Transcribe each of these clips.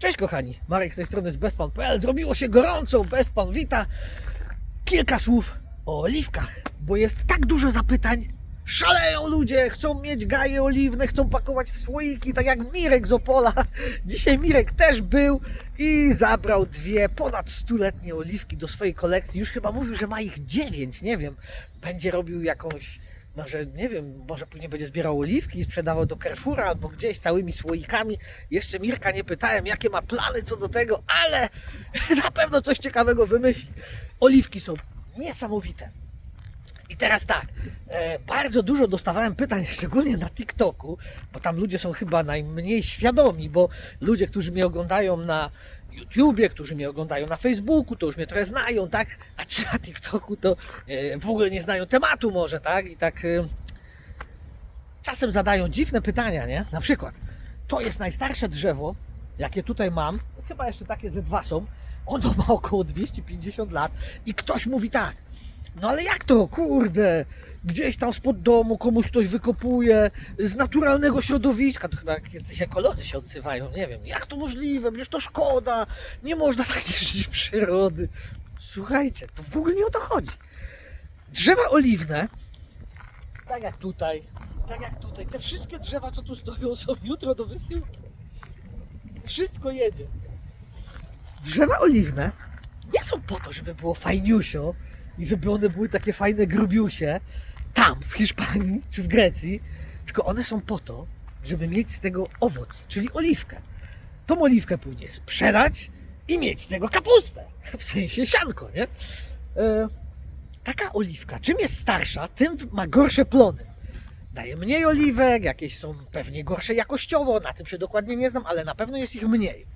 Cześć kochani, Marek z tej strony z bestpan.pl. Zrobiło się gorąco, Bestpan wita. Kilka słów o oliwkach, bo jest tak dużo zapytań. Szaleją ludzie, chcą mieć gaje oliwne, chcą pakować w słoiki, tak jak Mirek z Opola. Dzisiaj Mirek też był i zabrał dwie ponad stuletnie oliwki do swojej kolekcji. Już chyba mówił, że ma ich dziewięć, nie wiem. Będzie robił jakąś może nie wiem, może później będzie zbierał oliwki i sprzedawał do Carrefoura albo gdzieś całymi słoikami. Jeszcze Mirka nie pytałem, jakie ma plany co do tego, ale na pewno coś ciekawego wymyśli. Oliwki są niesamowite. I teraz tak, e, bardzo dużo dostawałem pytań, szczególnie na TikToku, bo tam ludzie są chyba najmniej świadomi, bo ludzie, którzy mnie oglądają na YouTubie, którzy mnie oglądają na Facebooku, to już mnie trochę znają, tak? A ci na TikToku to e, w ogóle nie znają tematu może, tak? I tak e, czasem zadają dziwne pytania, nie? Na przykład, to jest najstarsze drzewo, jakie tutaj mam, chyba jeszcze takie ze dwa są, ono ma około 250 lat i ktoś mówi tak, no ale jak to, kurde, gdzieś tam spod domu komuś ktoś wykopuje z naturalnego środowiska, to chyba jacyś ekolodzy się odzywają, nie wiem, jak to możliwe, przecież to szkoda, nie można tak niszczyć przyrody. Słuchajcie, to w ogóle nie o to chodzi. Drzewa oliwne, tak jak tutaj, tak jak tutaj, te wszystkie drzewa, co tu stoją, są jutro do wysyłki. Wszystko jedzie. Drzewa oliwne nie są po to, żeby było fajniusio i żeby one były takie fajne grubiusie tam, w Hiszpanii czy w Grecji, tylko one są po to, żeby mieć z tego owoc, czyli oliwkę. Tą oliwkę później sprzedać i mieć z tego kapustę, w sensie sianko, nie? E, taka oliwka, czym jest starsza, tym ma gorsze plony. Daje mniej oliwek, jakieś są pewnie gorsze jakościowo, na tym się dokładnie nie znam, ale na pewno jest ich mniej.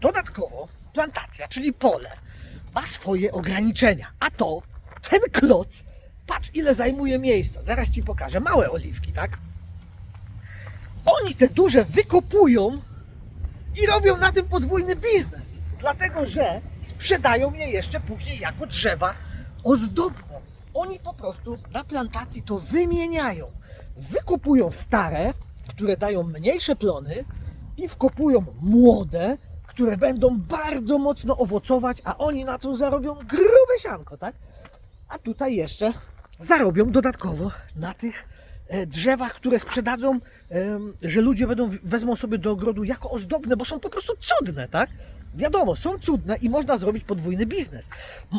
Dodatkowo plantacja, czyli pole, ma swoje ograniczenia, a to ten kloc, patrz ile zajmuje miejsca, zaraz Ci pokażę, małe oliwki, tak? Oni te duże wykopują i robią na tym podwójny biznes, dlatego że sprzedają je jeszcze później jako drzewa ozdobne. Oni po prostu na plantacji to wymieniają. Wykopują stare, które dają mniejsze plony i wkopują młode, które będą bardzo mocno owocować, a oni na to zarobią grube sianko, tak? A tutaj jeszcze zarobią dodatkowo na tych e, drzewach, które sprzedadzą, że ludzie będą, wezmą sobie do ogrodu jako ozdobne, bo są po prostu cudne, tak? Wiadomo, są cudne i można zrobić podwójny biznes.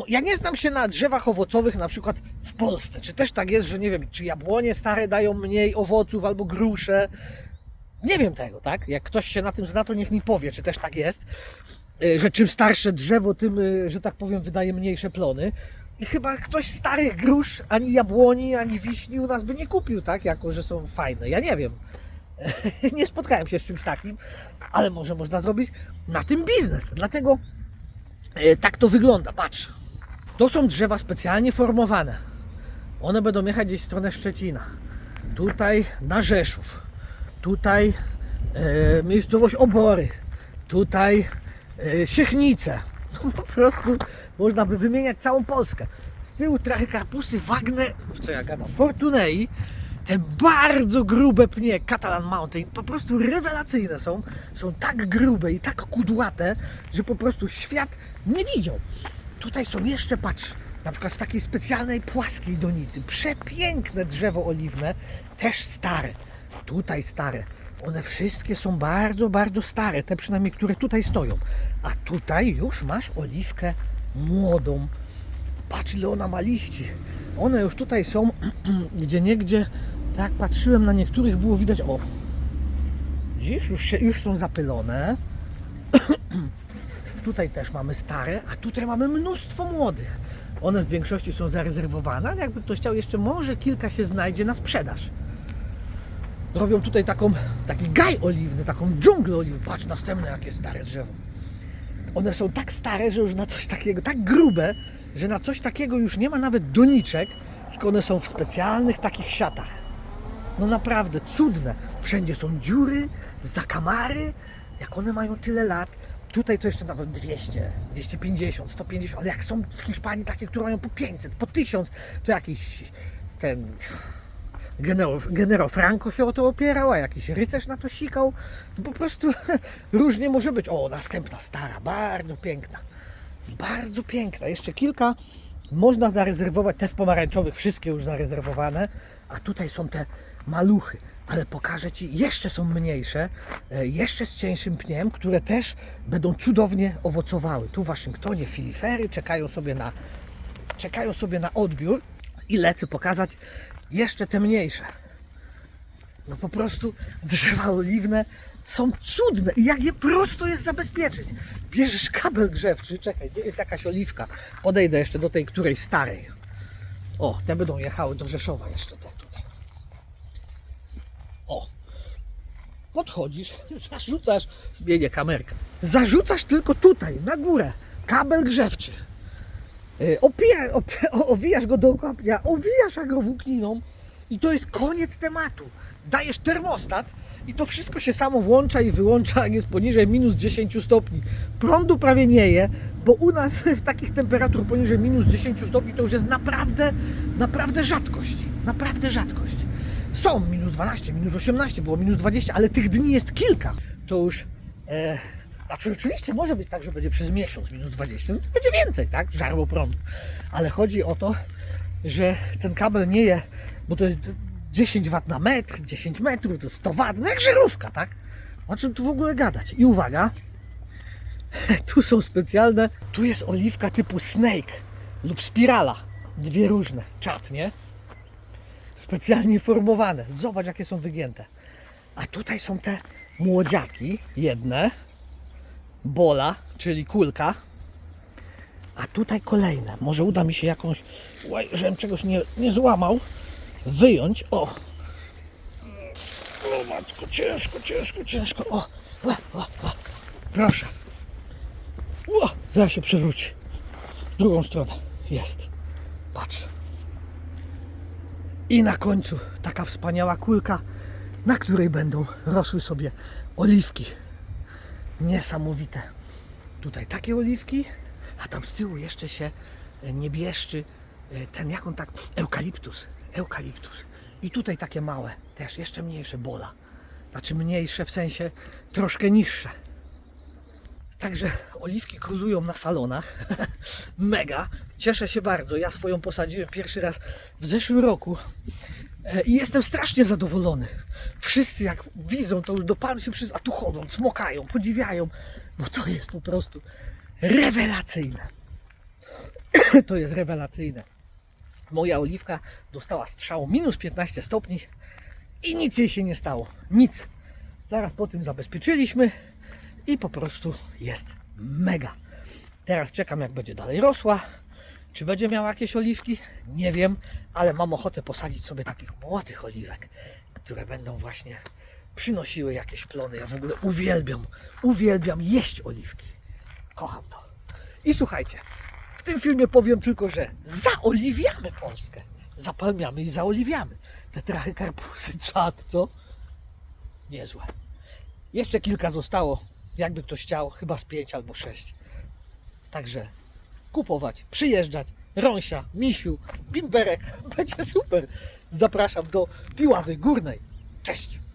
Ja nie znam się na drzewach owocowych na przykład w Polsce. Czy też tak jest, że nie wiem, czy jabłonie stare dają mniej owoców albo grusze. Nie wiem tego, tak? Jak ktoś się na tym zna, to niech mi powie, czy też tak jest. E, Że czym starsze drzewo, tym, e, że tak powiem, wydaje mniejsze plony. I chyba ktoś starych grusz, ani jabłoni, ani wiśni u nas by nie kupił, tak? Jako, że są fajne. Ja nie wiem. nie spotkałem się z czymś takim, ale może można zrobić na tym biznes. Dlatego e, tak to wygląda. Patrz. To są drzewa specjalnie formowane. One będą jechać gdzieś w stronę Szczecina. Tutaj na Rzeszów. Tutaj e, miejscowość Obory. Tutaj e, Siechnice. No, po prostu można by wymieniać całą Polskę. Z tyłu trochę karpusy Wagner, co ja gadam, Fortunei. Te bardzo grube pnie Catalan Mountain po prostu rewelacyjne są. Są tak grube i tak kudłate, że po prostu świat nie widział. Tutaj są jeszcze, patrz, na przykład w takiej specjalnej płaskiej donicy. Przepiękne drzewo oliwne, też stare. Tutaj stare. One wszystkie są bardzo, bardzo stare, te przynajmniej, które tutaj stoją. A tutaj już masz oliwkę młodą. Patrz, ile ona ma liści. One już tutaj są, gdzie niegdzie, tak patrzyłem na niektórych, było widać, o, dziś już, się, już są zapylone. Tutaj też mamy stare, a tutaj mamy mnóstwo młodych. One w większości są zarezerwowane, ale jakby ktoś chciał, jeszcze może kilka się znajdzie na sprzedaż. Robią tutaj taką, taki gaj oliwny, taką dżunglę oliwną. Patrz, następne jakie stare drzewo. One są tak stare, że już na coś takiego, tak grube, że na coś takiego już nie ma nawet doniczek, tylko one są w specjalnych takich siatach. No naprawdę, cudne. Wszędzie są dziury, zakamary. Jak one mają tyle lat, tutaj to jeszcze nawet 200, 250, 150, ale jak są w Hiszpanii takie, które mają po 500, po 1000, to jakiś ten generał, generał Franco się o to opierał, a jakiś rycerz na to sikał. Po prostu różnie może być. O, następna stara, bardzo piękna. Bardzo piękna. Jeszcze kilka można zarezerwować. Te w pomarańczowych, wszystkie już zarezerwowane. A tutaj są te maluchy. Ale pokażę Ci, jeszcze są mniejsze, e, jeszcze z cieńszym pniem, które też będą cudownie owocowały. Tu w Waszyngtonie filifery czekają sobie na, czekają sobie na odbiór i lecę pokazać jeszcze te mniejsze. No po prostu drzewa oliwne są cudne i jak je prosto jest zabezpieczyć. Bierzesz kabel grzewczy, czekaj, gdzie jest jakaś oliwka? Podejdę jeszcze do tej której starej. O, te będą jechały do Rzeszowa jeszcze te tutaj. O, podchodzisz, zarzucasz, zmienię kamerkę, zarzucasz tylko tutaj, na górę, kabel grzewczy. Y, Opija, op, o- owijasz go dookoła pnia, owijasz agrowłókniną i to jest koniec tematu. Dajesz termostat i to wszystko się samo włącza i wyłącza, jak jest poniżej minus 10 stopni. Prądu prawie nie je, bo u nas w takich temperatur poniżej minus 10 stopni to już jest naprawdę, naprawdę rzadkość. Naprawdę rzadkość. Są minus 12, minus 18, było minus 20, ale tych dni jest kilka. To już e, znaczy oczywiście może być tak, że będzie przez miesiąc minus 20, no to będzie więcej, tak? Żarło prądu. Ale chodzi o to, że ten kabel nie je, bo to jest 10 W na metr, 10 metrów, to 100 W, no jak żarówka, tak? O czym tu w ogóle gadać? I uwaga, tu są specjalne, tu jest oliwka typu snake lub spirala. Dwie różne, czat, nie? Specjalnie formowane. Zobacz, jakie są wygięte. A tutaj są te młodziaki, jedne, bola, czyli kulka. A tutaj kolejne. Może uda mi się jakąś, Oj, żebym czegoś nie, nie złamał, wyjąć. O! O matko, ciężko, ciężko, ciężko. O! Proszę. O, zaraz się przewróci. Drugą stronę. Jest. Patrz. I na końcu taka wspaniała kulka, na której będą rosły sobie oliwki. Niesamowite. Tutaj takie oliwki, a tam z tyłu jeszcze się e, niebieszczy e, ten, jak on tak, eukaliptus. Eukaliptus. I tutaj takie małe, też jeszcze mniejsze bola. Znaczy mniejsze w sensie troszkę niższe. Także oliwki królują na salonach. Mega. Cieszę się bardzo. Ja swoją posadziłem pierwszy raz w zeszłym roku. E, I jestem strasznie zadowolony. Wszyscy jak widzą, to już do panu się wszyscy, a tu chodzą, smokają, podziwiają, bo to jest po prostu rewelacyjne. to jest rewelacyjne. Moja oliwka dostała strzał minus 15 stopni i nic jej się nie stało. Nic. Zaraz po tym zabezpieczyliśmy i po prostu jest mega. Teraz czekam, jak będzie dalej rosła. Czy będzie miała jakieś oliwki? Nie wiem, ale mam ochotę posadzić sobie takich młodych oliwek, które będą właśnie przynosiły jakieś plony. Ja w ogóle uwielbiam, uwielbiam jeść oliwki. Kocham to. I słuchajcie, w tym filmie powiem tylko, że zaoliwiamy Polskę. Zapalmiamy i zaoliwiamy. Te trachy karpusy, czad, co? Niezłe. Jeszcze kilka zostało, jakby ktoś chciał, chyba z pięć albo sześć. Także kupować, przyjeżdżać, Rąsia, Misiu, Bimberek, będzie super. Zapraszam do Piławy Górnej. Cześć!